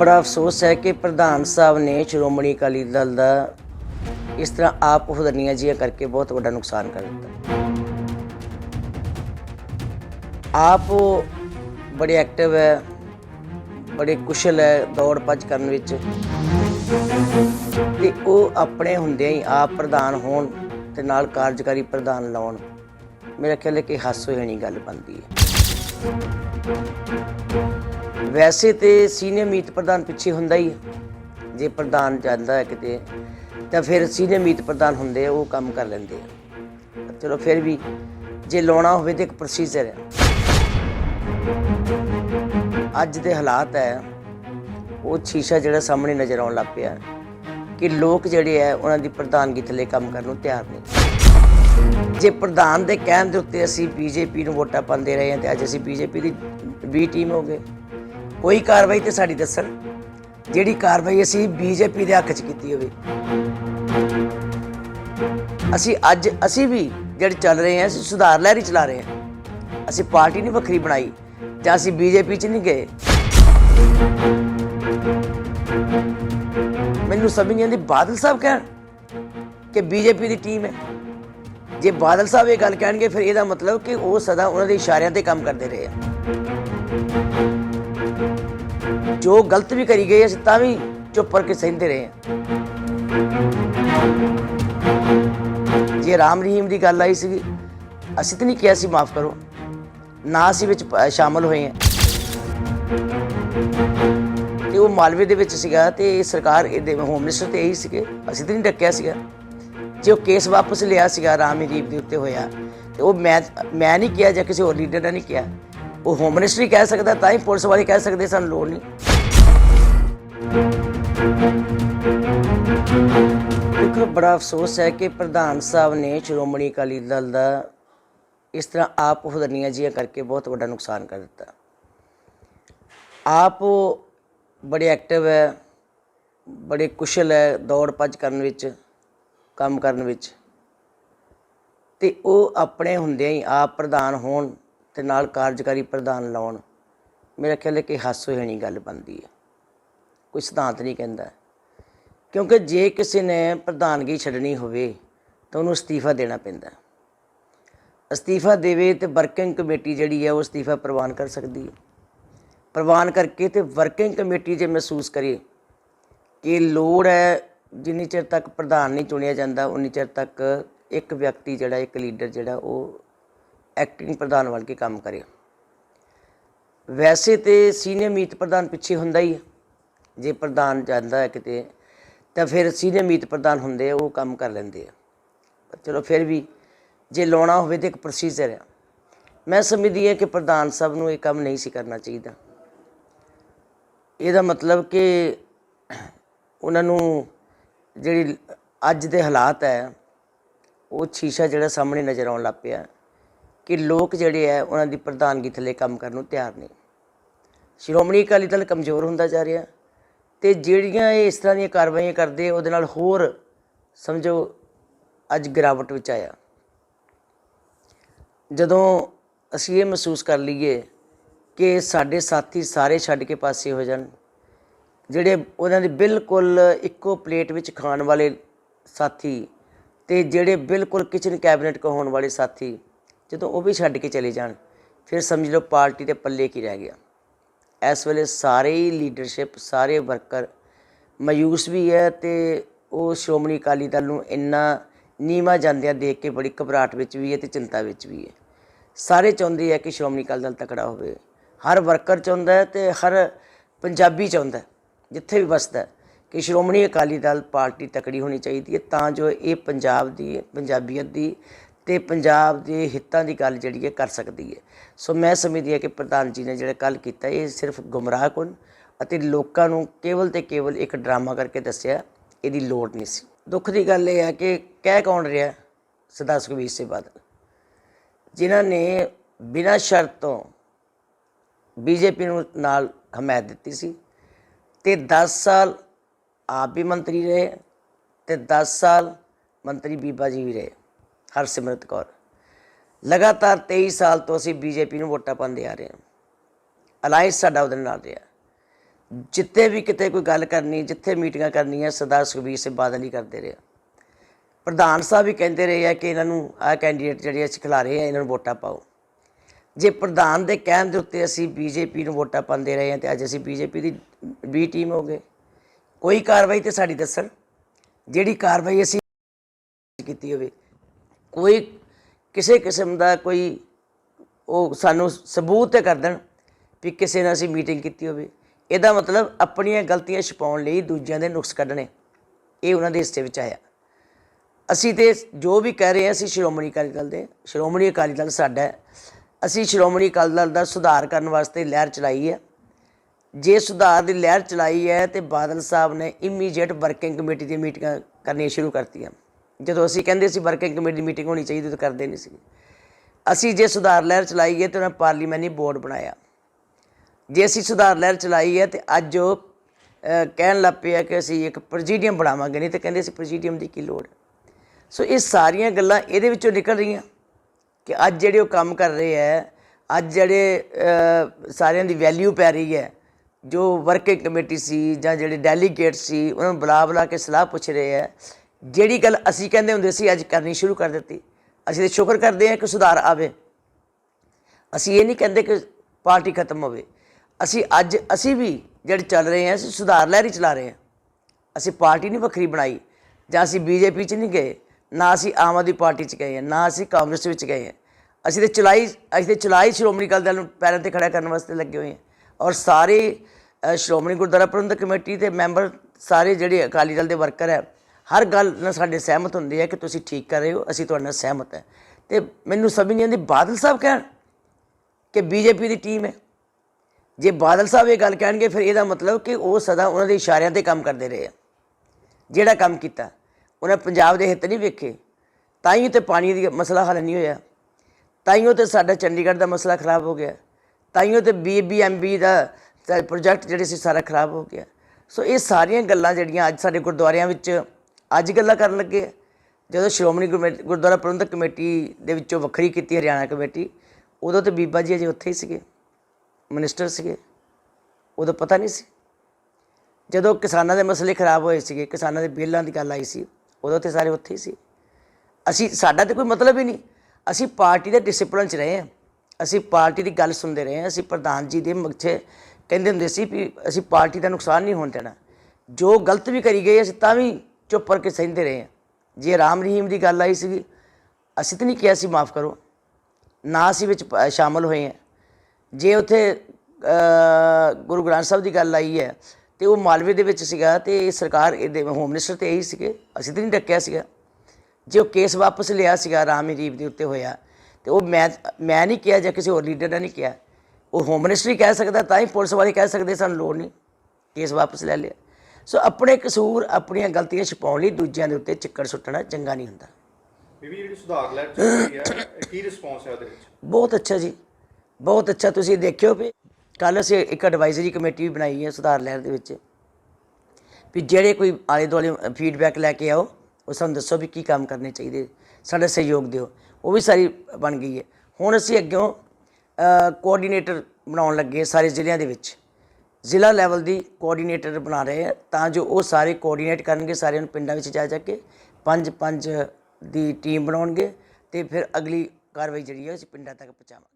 ਬੜਾ ਅਫਸੋਸ ਹੈ ਕਿ ਪ੍ਰਧਾਨ ਸਾਹਿਬ ਨੇ ਸ਼੍ਰੋਮਣੀ ਅਕਾਲੀ ਦਲ ਦਾ ਇਸ ਤਰ੍ਹਾਂ ਆਪ ਹੁਦਰਨੀਆਂ ਜਿਹੀਆਂ ਕਰਕੇ ਬਹੁਤ ਵੱਡਾ ਨੁਕਸਾਨ ਕਰ ਦਿੱਤਾ। ਆਪ ਬੜੇ ਐਕਟਿਵ ਹੈ, ਬੜੇ ਕੁਸ਼ਲ ਹੈ ਦੌੜ ਭੱਜ ਕਰਨ ਵਿੱਚ। ਤੇ ਉਹ ਆਪਣੇ ਹੁੰਦਿਆਂ ਹੀ ਆਪ ਪ੍ਰਧਾਨ ਹੋਣ ਤੇ ਨਾਲ ਕਾਰਜਕਾਰੀ ਪ੍ਰਧਾਨ ਲਾਉਣ। ਮੇਰਾ ਖਿਆਲ ਹੈ ਕਿ ਹਾਸੋ ਹੀ ਨਹੀਂ ਗੱਲ ਬਣਦੀ ਹੈ। ਵੈਸੇ ਤੇ ਸੀਨੀਅਰ ਮੀਤ ਪ੍ਰਧਾਨ ਪਿੱਛੇ ਹੁੰਦਾ ਹੀ ਹੈ। ਜੇ ਪ੍ਰਧਾਨ ਜਾਂਦਾ ਹੈ ਕਿਤੇ, ਤਾਂ ਫਿਰ ਸੀਨੀਅਰ ਮੀਤ ਪ੍ਰਧਾਨ ਹੁੰਦੇ ਆ, ਉਹ ਕੰਮ ਕਰ ਲੈਂਦੇ ਆ। ਪਰ ਚਲੋ ਫਿਰ ਵੀ ਜੇ ਲਾਉਣਾ ਹੋਵੇ ਤੇ ਇੱਕ ਪ੍ਰੋਸੀਜਰ ਹੈ ਅੱਜ ਦੇ ਹਾਲਾਤ ਹੈ, ਉਹ ਸ਼ੀਸ਼ਾ ਜਿਹੜਾ ਸਾਹਮਣੇ ਨਜ਼ਰ ਆਉਣ ਲੱਗ ਪਿਆ ਕਿ ਲੋਕ ਜਿਹੜੇ ਹੈ ਉਹਨਾਂ ਦੀ ਪ੍ਰਧਾਨਗੀ ਥੱਲੇ ਕੰਮ ਕਰਨ ਨੂੰ ਤਿਆਰ ਨਹੀਂ। ਜੇ ਪ੍ਰਧਾਨ ਦੇ ਕਹਿਣ ਦੇ ਉੱਤੇ ਅਸੀਂ ਬੀਜੇਪੀ ਨੂੰ ਵੋਟਾਂ ਪਾਉਂਦੇ ਰਹੇ ਹਾਂ, ਤੇ ਅੱਜ ਅਸੀਂ ਬੀਜੇਪੀ ਦੀ ਵੀ ਟੀਮ ਹੋ ਗਏ। ਕੋਈ ਕਾਰਵਾਈ ਤੇ ਸਾਡੀ ਦੱਸਣ, ਜਿਹੜੀ ਕਾਰਵਾਈ ਅਸੀਂ ਬੀਜੇਪੀ ਦੇ ਹੱਕ 'ਚ ਕੀਤੀ ਹੋਵੇ। ਅਸੀਂ ਅੱਜ, ਅਸੀਂ ਵੀ ਜਿਹੜੇ ਚੱਲ ਰਹੇ ਹਾਂ, ਅਸੀਂ ਸੁਧਾਰ ਲਹਿਰੀ ਚਲਾ ਰਹੇ ਹਾਂ। ਅਸੀਂ ਪਾਰਟੀ ਨਹੀਂ ਵੱਖਰੀ ਬਣਾਈ, ਜਾਂ ਅਸੀਂ ਬੀਜੇਪੀ 'ਚ ਨਹੀਂ ਗਏ। ਮੈਨੂੰ ਸਮਝ ਨਹੀਂ ਬਾਦਲ ਸਾਹਿਬ ਕਹਿਣ ਕਿ ਬੀਜੇਪੀ ਦੀ ਟੀਮ ਹੈ। ਜੇ ਬਾਦਲ ਸਾਹਿਬ ਇਹ ਗੱਲ ਕਹਿਣਗੇ, ਫਿਰ ਇਹਦਾ ਮਤਲਬ ਕਿ ਉਹ ਸਦਾ ਉਹਨਾਂ ਦੇ ਇਸ਼ਾਰਿਆਂ ਤੇ ਕੰਮ ਕਰਦੇ ਰਹੇ ਆ। ਜੋ ਗਲਤ ਵੀ ਕਰੀ ਗਏ ਅਸੀਂ ਤਾਂ ਵੀ ਚੁੱਪ ਕਰਕੇ ਸਹਿੰਦੇ ਰਹੇ ਹਾਂ। ਜੇ ਰਾਮ ਰਹੀਮ ਦੀ ਗੱਲ ਆਈ ਸੀ ਅਸੀਂ ਤਾਂ ਨਹੀਂ ਕਿਹਾ ਸੀ ਮਾਫ ਕਰੋ। ਨਾ ਅਸੀਂ ਵਿੱਚ ਸ਼ਾਮਲ ਹੋਏ ਹਾਂ। ਤੇ ਉਹ ਮਾਲਵੇ ਦੇ ਵਿੱਚ ਸੀਗਾ ਤੇ ਇਹ ਸਰਕਾਰ ਇਹਦੇ ਹੋਮ ਮਿਨਿਸਟਰ ਤੇ ਇਹੀ ਸੀਗੇ। ਅਸੀਂ ਤਾਂ ਨਹੀਂ ਡੱਕਿਆ ਸੀਗਾ। ਜੇ ਉਹ ਕੇਸ ਵਾਪਸ ਲਿਆ ਸੀਗਾ ਰਾਮ ਰਹੀਮ ਦੇ ਉੱਤੇ ਹੋਇਆ, ਤੇ ਉਹ ਮੈਂ ਮੈਂ ਨਹੀਂ ਕਿਹਾ ਜਾਂ ਕਿਸੇ ਹੋਰ ਲੀਡਰ ਨੇ ਨਹੀਂ ਕਿਹਾ। ਉਹ ਹੋਮ ਮਿਨਿਸਟਰੀ ਕਹਿ ਸਕਦਾ, ਤਾਂ ਹੀ ਪੁਲਿਸ ਵਾਲੇ ਕਹਿ ਸਕਦੇ ਸਾਨੂੰ ਲੋੜ ਨਹੀਂ। ਦੇਖੋ ਬੜਾ ਅਫਸੋਸ ਹੈ ਕਿ ਪ੍ਰਧਾਨ ਸਾਹਿਬ ਨੇ ਸ਼੍ਰੋਮਣੀ ਅਕਾਲੀ ਦਲ ਦਾ ਇਸ ਤਰ੍ਹਾਂ ਆਪ ਹੁਦਰਨੀਆਂ ਜਿਹੀਆਂ ਕਰਕੇ ਬਹੁਤ ਵੱਡਾ ਨੁਕਸਾਨ ਕਰ ਦਿੱਤਾ। ਆਪ ਬੜੇ ਐਕਟਿਵ ਹੈ, ਬੜੇ ਕੁਸ਼ਲ ਹੈ ਦੌੜ ਭੱਜ ਕਰਨ ਵਿੱਚ, ਕੰਮ ਕਰਨ ਵਿੱਚ। ਤੇ ਉਹ ਆਪਣੇ ਹੁੰਦਿਆਂ ਹੀ ਆਪ ਪ੍ਰਧਾਨ ਹੋਣ ਤੇ ਨਾਲ ਕਾਰਜਕਾਰੀ ਪ੍ਰਧਾਨ ਲਾਉਣ। ਮੇਰਾ ਖਿਆਲ ਹੈ ਕਿ ਹਾਸੋ ਹੀ ਨਹੀਂ ਗੱਲ ਬਣਦੀ ਹੈ। ਕੋਈ ਸਿਧਾਂਤ ਨਹੀਂ ਕਹਿੰਦਾ। ਕਿਉਂਕਿ ਜੇ ਕਿਸੇ ਨੇ ਪ੍ਰਧਾਨਗੀ ਛੱਡਣੀ ਹੋਵੇ, ਤਾਂ ਉਹਨੂੰ ਅਸਤੀਫਾ ਦੇਣਾ ਪੈਂਦਾ। ਅਸਤੀਫਾ ਦੇਵੇ ਤੇ ਵਰਕਿੰਗ ਕਮੇਟੀ ਜਿਹੜੀ ਹੈ, ਉਹ ਅਸਤੀਫਾ ਪ੍ਰਵਾਨ ਕਰ ਸਕਦੀ ਹੈ। ਪ੍ਰਵਾਨ ਕਰਕੇ ਤੇ ਵਰਕਿੰਗ ਕਮੇਟੀ ਜੇ ਮਹਿਸੂਸ ਕਰੇ ਕਿ ਲੋੜ ਹੈ, ਜਿੰਨੀ ਚਿਰ ਤੱਕ ਪ੍ਰਧਾਨ ਨਹੀਂ ਚੁਣਿਆ ਜਾਂਦਾ, ਉਨੀ ਚਿਰ ਤੱਕ ਇੱਕ ਵਿਅਕਤੀ ਜਿਹੜਾ, ਇੱਕ ਲੀਡਰ ਜਿਹੜਾ, ਉਹ ਐਕਟਿੰਗ ਪ੍ਰਧਾਨ ਵੱਲ ਕੇ ਕੰਮ ਕਰੇ। ਵੈਸੇ ਤੇ ਸੀਨੀਅਰ ਮੀਤ ਪ੍ਰਧਾਨ ਪਿੱਛੇ ਹੁੰਦਾ ਹੀ ਹੈ ਜੇ ਪ੍ਰਧਾਨ ਜਾਂਦਾ ਹੈ ਕਿਤੇ, ਤਾਂ ਫਿਰ ਸੀਨੀਅਰ ਮੀਤ ਪ੍ਰਧਾਨ ਹੁੰਦੇ ਆ, ਉਹ ਕੰਮ ਕਰ ਲੈਂਦੇ ਆ। ਚਲੋ ਫਿਰ ਵੀ ਜੇ ਲਾਉਣਾ ਹੋਵੇ ਤੇ ਇੱਕ ਪ੍ਰੋਸੀਜਰ ਹੈ ਮੈਂ ਸਮਝਦੀ ਹਾਂ ਕਿ ਪ੍ਰਧਾਨ ਸਾਹਿਬ ਨੂੰ ਇਹ ਕੰਮ ਨਹੀਂ ਸੀ ਕਰਨਾ ਚਾਹੀਦਾ। ਇਹਦਾ ਮਤਲਬ ਕਿ ਉਹਨਾਂ ਨੂੰ ਜਿਹੜੀ ਅੱਜ ਦੇ ਹਾਲਾਤ ਹੈ, ਉਹ ਸ਼ੀਸ਼ਾ ਜਿਹੜਾ ਸਾਹਮਣੇ ਨਜ਼ਰ ਆਉਣ ਲੱਗ ਪਿਆ। ਕਿ ਲੋਕ ਜਿਹੜੇ ਹੈ, ਉਹਨਾਂ ਦੀ ਪ੍ਰਧਾਨਗੀ ਥੱਲੇ ਕੰਮ ਕਰਨ ਨੂੰ ਤਿਆਰ ਨਹੀਂ ਸ਼੍ਰੋਮਣੀ ਅਕਾਲੀ ਦਲ ਕਮਜ਼ੋਰ ਹੁੰਦਾ ਜਾ ਰਿਹਾ ਤੇ ਜਿਹੜੀਆਂ ਇਹ ਇਸ ਤਰ੍ਹਾਂ ਦੀਆਂ ਕਾਰਵਾਈਆਂ ਕਰਦੇ, ਉਹਦੇ ਨਾਲ ਹੋਰ ਸਮਝੋ ਅੱਜ ਗਿਰਾਵਟ ਵਿੱਚ ਆਇਆ। ਜਦੋਂ ਅਸੀਂ ਇਹ ਮਹਿਸੂਸ ਕਰ ਲਈਏ ਕਿ ਸਾਡੇ ਸਾਥੀ ਸਾਰੇ ਛੱਡ ਕੇ ਪਾਸੇ ਹੋ ਜਾਣ, ਜਿਹੜੇ ਉਹਨਾਂ ਦੇ ਬਿਲਕੁਲ ਇੱਕੋ ਪਲੇਟ ਵਿੱਚ ਖਾਣ ਵਾਲੇ ਸਾਥੀ ਤੇ ਜਿਹੜੇ ਬਿਲਕੁਲ ਕਿਚਨ ਕੈਬਨਿਟ ਕੋ ਹੋਣ ਵਾਲੇ ਸਾਥੀ ਜਦੋਂ ਉਹ ਵੀ ਛੱਡ ਕੇ ਚਲੇ ਜਾਣ, ਫਿਰ ਸਮਝ ਲਓ ਪਾਰਟੀ ਦੇ ਪੱਲੇ ਕੀ ਰਹਿ ਗਿਆ। ਇਸ ਵੇਲੇ ਸਾਰੇ ਹੀ ਲੀਡਰਸ਼ਿਪ ਸਾਰੇ ਵਰਕਰ ਮਾਯੂਸ ਵੀ ਹੈ ਤੇ ਉਹ ਸ਼੍ਰੋਮਣੀ ਅਕਾਲੀ ਦਲ ਨੂੰ ਇੰਨਾ ਨੀਵਾ ਜਾਂਦਿਆਂ ਦੇਖ ਕੇ ਬੜੀ ਘਬਰਾਹਟ ਵਿੱਚ ਵੀ ਹੈ ਤੇ ਚਿੰਤਾ ਵਿੱਚ ਵੀ ਹੈ। ਸਾਰੇ ਚਾਹੁੰਦੇ ਆ ਕਿ ਸ਼੍ਰੋਮਣੀ ਅਕਾਲੀ ਦਲ ਤਕੜਾ ਹੋਵੇ। ਹਰ ਵਰਕਰ ਚਾਹੁੰਦਾ ਹੈ ਤੇ ਹਰ ਪੰਜਾਬੀ ਚਾਹੁੰਦਾ ਜਿੱਥੇ ਵੀ ਵਸਦਾ ਕਿ ਸ਼੍ਰੋਮਣੀ ਅਕਾਲੀ ਦਲ ਪਾਰਟੀ ਤਕੜੀ ਹੋਣੀ ਚਾਹੀਦੀ ਹੈ ਤਾਂ ਜੋ ਇਹ ਪੰਜਾਬ ਦੀ, ਪੰਜਾਬੀਅਤ ਦੀ ਤੇ ਪੰਜਾਬ ਦੇ ਹਿੱਤਾਂ ਦੀ ਗੱਲ ਜਿਹੜੀ ਹੈ ਕਰ ਸਕਦੀ ਹੈ। ਸੋ ਮੈਂ ਸਮਝਦੀ ਹਾਂ ਕਿ ਪ੍ਰਧਾਨ ਜੀ ਨੇ ਜਿਹੜਾ ਕੱਲ ਕੀਤਾ, ਇਹ ਸਿਰਫ ਗੁੰਮਰਾਹਕੁਨ ਅਤੇ ਲੋਕਾਂ ਨੂੰ ਕੇਵਲ ਤੇ ਕੇਵਲ ਇੱਕ ਡਰਾਮਾ ਕਰਕੇ ਦੱਸਿਆ, ਇਹਦੀ ਲੋੜ ਨਹੀਂ ਸੀ। ਦੁੱਖ ਦੀ ਗੱਲ ਇਹ ਹੈ ਕਿ ਕਹਿ ਕੌਣ ਰਿਹਾ ਸਰਦਾਰ ਸੁਖਬੀਰ ਸਿੰਘ ਬਾਦਲ। ਜਿਨ੍ਹਾਂ ਨੇ ਬਿਨਾਂ ਸ਼ਰਤ ਤੋਂ ਬੀਜੇਪੀ ਨੂੰ ਨਾਲ ਹਮਾਇਤ ਦਿੱਤੀ ਸੀ ਤੇ 10 ਸਾਲ ਆਪ ਵੀ ਮੰਤਰੀ ਰਹੇ ਤੇ 10 ਸਾਲ ਮੰਤਰੀ ਬੀਬਾ ਜੀ ਵੀ ਰਹੇ। ਹਰਸਿਮਰਤ ਕੌਰ। ਲਗਾਤਾਰ 23 ਸਾਲ ਤੋਂ ਅਸੀਂ ਬੀਜੇਪੀ ਨੂੰ ਵੋਟਾਂ ਪਾਉਂਦੇ ਆ ਰਹੇ ਹਾਂ। ਅਲਾਈਅੰਸ ਸਾਡਾ ਉਹਦੇ ਨਾਲ ਰਿਹਾ। ਜਿੱਥੇ ਵੀ ਕਿਤੇ ਕੋਈ ਗੱਲ ਕਰਨੀ, ਜਿੱਥੇ ਮੀਟਿੰਗਾਂ ਕਰਨੀਆਂ, ਸਰਦਾਰ ਸੁਖਬੀਰ ਸਿੰਘ ਬਾਦਲ ਹੀ ਕਰਦੇ ਰਹੇ। ਪ੍ਰਧਾਨ ਸਾਹਿਬ ਵੀ ਕਹਿੰਦੇ ਰਹੇ ਆ ਕਿ ਇਹਨਾਂ ਨੂੰ ਆਹ ਕੈਂਡੀਡੇਟ ਜਿਹੜੇ ਅਸੀਂ ਖਿਲਾ ਰਹੇ ਆ, ਇਹਨਾਂ ਨੂੰ ਵੋਟਾਂ ਪਾਓ। ਜੇ ਪ੍ਰਧਾਨ ਦੇ ਕਹਿਣ ਦੇ ਉੱਤੇ ਅਸੀਂ ਬੀਜੇਪੀ ਨੂੰ ਵੋਟਾਂ ਪਾਉਂਦੇ ਰਹੇ ਹਾਂ ਤੇ ਅੱਜ ਅਸੀਂ ਬੀਜੇਪੀ ਦੀ ਬੀ ਟੀਮ ਹੋ ਗਏ। ਕੋਈ ਕਾਰਵਾਈ ਤੇ ਸਾਡੀ ਦੱਸਣ। ਜਿਹੜੀ ਕਾਰਵਾਈ ਅਸੀਂ ਕੀਤੀ ਹੋਵੇ ਕੋਈ ਕਿਸੇ ਕਿਸਮ ਦਾ ਕੋਈ ਉਹ ਸਾਨੂੰ ਸਬੂਤ ਤੇ ਕਰ ਦੇਣ ਵੀ ਕਿਸੇ ਨਾਲ ਅਸੀਂ ਮੀਟਿੰਗ ਕੀਤੀ ਹੋਵੇ। ਇਹਦਾ ਮਤਲਬ ਆਪਣੀਆਂ ਗਲਤੀਆਂ ਛਪਾਉਣ ਲਈ ਦੂਜਿਆਂ ਦੇ ਨੁਕਸ ਕੱਢਣੇ। ਇਹ ਉਹਨਾਂ ਦੇ ਹਿੱਸੇ ਵਿੱਚ ਆਇਆ। ਅਸੀਂ ਤੇ ਜੋ ਵੀ ਕਹਿ ਰਹੇ ਹਾਂ, ਅਸੀਂ ਸ਼੍ਰੋਮਣੀ ਅਕਾਲੀ ਦਲ ਦੇ, ਸ਼੍ਰੋਮਣੀ ਅਕਾਲੀ ਦਲ ਸਾਡਾ ਹੈ। ਅਸੀਂ ਸ਼੍ਰੋਮਣੀ ਅਕਾਲੀ ਦਲ ਦਾ ਸੁਧਾਰ ਕਰਨ ਵਾਸਤੇ ਲਹਿਰ ਚਲਾਈ ਹੈ। ਜੇ ਸੁਧਾਰ ਦੀ ਲਹਿਰ ਚਲਾਈ ਹੈ ਤੇ ਬਾਦਲ ਸਾਹਿਬ ਨੇ ਇਮੀਡੀਏਟ ਵਰਕਿੰਗ ਕਮੇਟੀ ਦੀਆਂ ਮੀਟਿੰਗਾਂ ਕਰਨੀਆਂ ਸ਼ੁਰੂ ਕਰਤੀਆਂ। ਜਦੋਂ ਅਸੀਂ ਕਹਿੰਦੇ ਸੀ ਵਰਕਿੰਗ ਕਮੇਟੀ ਦੀ ਮੀਟਿੰਗ ਹੋਣੀ ਚਾਹੀਦੀ, ਤਾਂ ਕਰਦੇ ਨਹੀਂ ਸੀ। ਅਸੀਂ ਜੇ ਸੁਧਾਰ ਲਹਿਰ ਚਲਾਈ ਹੈ ਤੇ ਉਹਨਾਂ ਪਾਰਲੀਮੈਂਟਰੀ ਬੋਰਡ ਬਣਾਇਆ। ਜੇ ਅਸੀਂ ਸੁਧਾਰ ਲਹਿਰ ਚਲਾਈ ਹੈ, ਤੇ ਅੱਜ ਉਹ ਕਹਿਣ ਲੱਗ ਪਏ ਆ ਕਿ ਅਸੀਂ ਇੱਕ ਪ੍ਰੈਜ਼ੀਡੀਅਮ ਬਣਾਵਾਂਗੇ, ਨਹੀਂ ਤੇ ਕਹਿੰਦੇ ਅਸੀਂ ਪ੍ਰੈਜ਼ੀਡੀਅਮ ਦੀ ਕੀ ਲੋੜ। ਹੈ ਸੋ ਇਹ ਸਾਰੀਆਂ ਗੱਲਾਂ ਇਹਦੇ ਵਿੱਚੋਂ ਨਿਕਲ ਰਹੀਆਂ ਕਿ ਅੱਜ ਜਿਹੜੇ ਉਹ ਕੰਮ ਕਰ ਰਹੇ ਹੈ, ਅੱਜ ਜਿਹੜੇ ਸਾਰਿਆਂ ਦੀ ਵੈਲਿਊ ਪੈ ਰਹੀ ਹੈ, ਜੋ ਵਰਕਿੰਗ ਕਮੇਟੀ ਸੀ ਜਾਂ ਜਿਹੜੇ ਡੈਲੀਗੇਟ ਸੀ, ਉਹਨਾਂ ਨੂੰ ਬੁਲਾ ਬੁਲਾ ਕੇ ਸਲਾਹ ਪੁੱਛ ਰਹੇ ਹੈ ਜਿਹੜੀ ਗੱਲ ਅਸੀਂ ਕਹਿੰਦੇ ਹੁੰਦੇ ਸੀ, ਅੱਜ ਕਰਨੀ ਸ਼ੁਰੂ ਕਰ ਦਿੱਤੀ। ਅਸੀਂ ਤੇ ਸ਼ੁਕਰ ਕਰਦੇ ਹਾਂ ਕਿ ਸੁਧਾਰ ਆਵੇ। ਅਸੀਂ ਇਹ ਨਹੀਂ ਕਹਿੰਦੇ ਕਿ ਪਾਰਟੀ ਖਤਮ ਹੋਵੇ। ਅਸੀਂ ਅੱਜ, ਅਸੀਂ ਵੀ ਜਿਹੜੇ ਚੱਲ ਰਹੇ ਹਾਂ, ਅਸੀਂ ਸੁਧਾਰ ਲਹਿਰੀ ਚਲਾ ਰਹੇ ਹਾਂ। ਅਸੀਂ ਪਾਰਟੀ ਨਹੀਂ ਵੱਖਰੀ ਬਣਾਈ। ਜਾਂ ਅਸੀਂ ਬੀਜੇਪੀ 'ਚ ਨਹੀਂ ਗਏ, ਨਾ ਅਸੀਂ ਆਮ ਆਦਮੀ ਪਾਰਟੀ 'ਚ ਗਏ ਹਾਂ, ਨਾ ਅਸੀਂ ਕਾਂਗਰਸ ਵਿੱਚ ਗਏ ਹਾਂ। ਅਸੀਂ ਤੇ ਚਲਾਈ, ਅਸੀਂ ਤੇ ਚਲਾਈ ਸ਼੍ਰੋਮਣੀ ਅਕਾਲੀ ਦਲ ਨੂੰ ਪੈਰਾਂ ਤੇ ਖੜਾ ਕਰਨ ਵਾਸਤੇ ਲੱਗੇ ਹੋਏ ਹਾਂ। ਔਰ ਸਾਰੇ ਸ਼੍ਰੋਮਣੀ ਗੁਰਦੁਆਰਾ ਪ੍ਰਬੰਧਕ ਕਮੇਟੀ ਦੇ ਮੈਂਬਰ, ਸਾਰੇ ਜਿਹੜੇ ਅਕਾਲੀ ਦਲ ਦੇ ਵਰਕਰ ਹੈ ਹਰ ਗੱਲ ਨਾਲ ਸਾਡੇ ਸਹਿਮਤ ਹੁੰਦੀ ਹੈ ਕਿ ਤੁਸੀਂ ਠੀਕ ਕਰ ਰਹੇ ਹੋ, ਅਸੀਂ ਤੁਹਾਡੇ ਨਾਲ ਸਹਿਮਤ ਹੈ। ਤੇ ਮੈਨੂੰ ਸਮਝ ਨਹੀਂ ਆਉਂਦੀ ਬਾਦਲ ਸਾਹਿਬ ਕਹਿਣ ਕਿ ਬੀਜੇਪੀ ਦੀ ਟੀਮ ਹੈ। ਜੇ ਬਾਦਲ ਸਾਹਿਬ ਇਹ ਗੱਲ ਕਹਿਣਗੇ, ਫਿਰ ਇਹਦਾ ਮਤਲਬ ਕਿ ਉਹ ਸਦਾ ਉਹਨਾਂ ਦੇ ਇਸ਼ਾਰਿਆਂ ਤੇ ਕੰਮ ਕਰਦੇ ਰਹੇ ਆ। ਜਿਹੜਾ ਕੰਮ ਕੀਤਾ, ਉਹਨਾਂ ਪੰਜਾਬ ਦੇ ਹਿੱਤ ਨਹੀਂ ਵੇਖੇ। ਤਾਂ ਹੀ ਤੇ ਪਾਣੀ ਦੀ ਮਸਲਾ ਹੱਲ ਨਹੀਂ ਹੋਇਆ। ਤਾਂ ਹੀ ਤੇ ਸਾਡਾ ਚੰਡੀਗੜ੍ਹ ਦਾ ਮਸਲਾ ਖਰਾਬ ਹੋ ਗਿਆ। ਤਾਂ ਹੀ ਤੇ ਬੀਬੀਐਮਬੀ ਦਾ ਪ੍ਰੋਜੈਕਟ ਜਿਹੜੇ ਸੀ ਸਾਰਾ ਖਰਾਬ ਹੋ ਗਿਆ। ਸੋ ਇਹ ਸਾਰੀਆਂ ਗੱਲਾਂ ਜਿਹੜੀਆਂ ਅੱਜ ਸਾਡੇ ਗੁਰਦੁਆਰਿਆਂ ਵਿੱਚ ਅੱਜ ਗੱਲਾਂ ਕਰਨ ਲੱਗੇ ਆ। ਜਦੋਂ ਸ਼੍ਰੋਮਣੀ ਗੁਰਮੇ- ਗੁਰਦੁਆਰਾ ਪ੍ਰਬੰਧਕ ਕਮੇਟੀ ਦੇ ਵਿੱਚੋਂ ਵੱਖਰੀ ਕੀਤੀ ਹਰਿਆਣਾ ਕਮੇਟੀ, ਉਦੋਂ ਤੇ ਬੀਬਾ ਜੀ ਅਜੇ ਉੱਥੇ ਹੀ ਸੀਗੇ, ਮਿਨਿਸਟਰ ਸੀਗੇ, ਉਦੋਂ ਪਤਾ ਨਹੀਂ ਸੀ। ਜਦੋਂ ਕਿਸਾਨਾਂ ਦੇ ਮਸਲੇ ਖਰਾਬ ਹੋਏ ਸੀਗੇ, ਕਿਸਾਨਾਂ ਦੇ ਬਿੱਲਾਂ ਦੀ ਗੱਲ ਆਈ ਸੀ, ਉਦੋਂ ਤੇ ਸਾਰੇ ਉੱਥੇ ਹੀ ਸੀ। ਅਸੀਂ, ਸਾਡਾ ਤੇ ਕੋਈ ਮਤਲਬ ਹੀ ਨਹੀਂ। ਅਸੀਂ ਪਾਰਟੀ ਦੇ ਡਿਸਪਲਿਨ 'ਚ ਰਹੇ ਹਾਂ। ਅਸੀਂ ਪਾਰਟੀ ਦੀ ਗੱਲ ਸੁਣਦੇ ਰਹੇ ਹਾਂ। ਅਸੀਂ ਪ੍ਰਧਾਨ ਜੀ ਦੇ ਮੱਥੇ ਕਹਿੰਦੇ ਹੁੰਦੇ ਸੀ ਵੀ ਅਸੀਂ ਪਾਰਟੀ ਦਾ ਨੁਕਸਾਨ ਨਹੀਂ ਹੋਣ ਦੇਣਾ। ਜੋ ਗਲਤ ਵੀ ਕਰੀ ਗਏ ਅਸੀਂ ਤਾਂ ਵੀ ਚੁੱਪ ਕਰਕੇ ਸਹਿੰਦੇ ਰਹੇ ਹਾਂ ਜੇ ਰਾਮ ਰਹੀਮ ਦੀ ਗੱਲ ਆਈ ਸੀਗੀ, ਅਸੀਂ ਤਾਂ ਨਹੀਂ ਕਿਹਾ ਸੀ ਮਾਫ ਕਰੋ। ਨਾ ਅਸੀਂ ਵਿੱਚ ਪ- ਸ਼ਾਮਲ ਹੋਏ ਹਾਂ ਜੇ ਉੱਥੇ ਗੁਰੂ ਗ੍ਰੰਥ ਸਾਹਿਬ ਦੀ ਗੱਲ ਆਈ ਹੈ, ਤੇ ਉਹ ਮਾਲਵੇ ਦੇ ਵਿੱਚ ਸੀਗਾ ਤੇ ਇਹ ਸਰਕਾਰ ਇਹਦੇ ਹੋਮ ਮਿਨਿਸਟਰ ਤੇ ਇਹੀ ਸੀਗੇ। ਅਸੀਂ ਤਾਂ ਨਹੀਂ ਡੱਕਿਆ ਸੀਗਾ। ਜੇ ਉਹ ਕੇਸ ਵਾਪਸ ਲਿਆ ਸੀਗਾ ਰਾਮ ਰੀਪ ਦੇ ਉੱਤੇ ਹੋਇਆ, ਤੇ ਉਹ ਮੈਂ ਮੈਂ ਨਹੀਂ ਕਿਹਾ ਜਾਂ ਕਿਸੇ ਹੋਰ ਲੀਡਰ ਨੇ ਨਹੀਂ ਕਿਹਾ। ਉਹ ਹੋਮ ਮਿਨਿਸਟਰ ਹੀ ਕਹਿ ਸਕਦਾ, ਤਾਂ ਹੀ ਪੁਲਿਸ ਵਾਲੇ ਕਹਿ ਸਕਦੇ ਸਾਨੂੰ, ਲੋੜ ਨਹੀਂ। ਕੇਸ ਵਾਪਸ ਲੈ ਲਿਆ। ਸੋ ਆਪਣੇ ਕਸੂਰ ਆਪਣੀਆਂ ਗਲਤੀਆਂ ਛੁਪਾਉਣ ਲਈ ਦੂਜਿਆਂ ਦੇ ਉੱਤੇ ਚਿੱਕੜ ਸੁੱਟਣਾ ਚੰਗਾ ਨਹੀਂ ਹੁੰਦਾ। ਬੀਬੀ ਜਿਹੜੀ ਸੁਧਾਰ ਲਹਿਰ ਚੱਲ ਹੈ ਕੀ ਰਿਸਪੌਂਸ ਹੈ ਉਹਦੇ ਵਿੱਚ? ਬਹੁਤ ਅੱਛਾ ਜੀ। ਬਹੁਤ ਅੱਛਾ ਤੁਸੀਂ ਦੇਖਿਓ ਵੀ ਕੱਲ ਅਸੀਂ ਇੱਕ ਐਡਵਾਈਜ਼ਰੀ ਕਮੇਟੀ ਵੀ ਬਣਾਈ ਹੈ ਸੁਧਾਰ ਲਹਿਰ ਦੇ ਵਿੱਚ। ਵੀ ਜਿਹੜੇ ਕੋਈ ਆਲੇ ਦੁਆਲੇ ਫੀਡਬੈਕ ਲੈ ਕੇ ਆਓ ਉਹ ਸਾਨੂੰ ਦੱਸੋ ਵੀ ਕੀ ਕੰਮ ਕਰਨੇ ਚਾਹੀਦੇ ਸਾਡਾ ਸਹਿਯੋਗ ਦਿਓ। ਉਹ ਵੀ ਸਾਰੀ ਬਣ ਗਈ ਹੈ। ਹੁਣ ਅਸੀਂ ਅੱਗਿਓਂ ਕੋਆਰਡੀਨੇਟਰ ਬਣਾਉਣ ਲੱਗੇ ਸਾਰੇ ਜ਼ਿਲ੍ਹਿਆਂ ਦੇ ਵਿੱਚ। ਜ਼ਿਲ੍ਹਾ ਲੈਵਲ ਦੀ ਕੋਆਰਡੀਨੇਟਰ ਬਣਾ ਰਹੇ ਆ, ਤਾਂ ਜੋ ਉਹ ਸਾਰੇ ਕੋਆਰਡੀਨੇਟ ਕਰਨਗੇ, ਸਾਰਿਆਂ ਨੂੰ ਪਿੰਡਾਂ ਵਿੱਚ ਜਾ ਜਾ ਕੇ ਪੰਜ ਪੰਜ ਦੀ ਟੀਮ ਬਣਾਉਣਗੇ ਤੇ ਫਿਰ ਅਗਲੀ ਕਾਰਵਾਈ ਜਿਹੜੀ ਹੈ ਅਸੀਂ ਪਿੰਡਾਂ ਤੱਕ ਪਹੁੰਚਾਵਾਂਗੇ।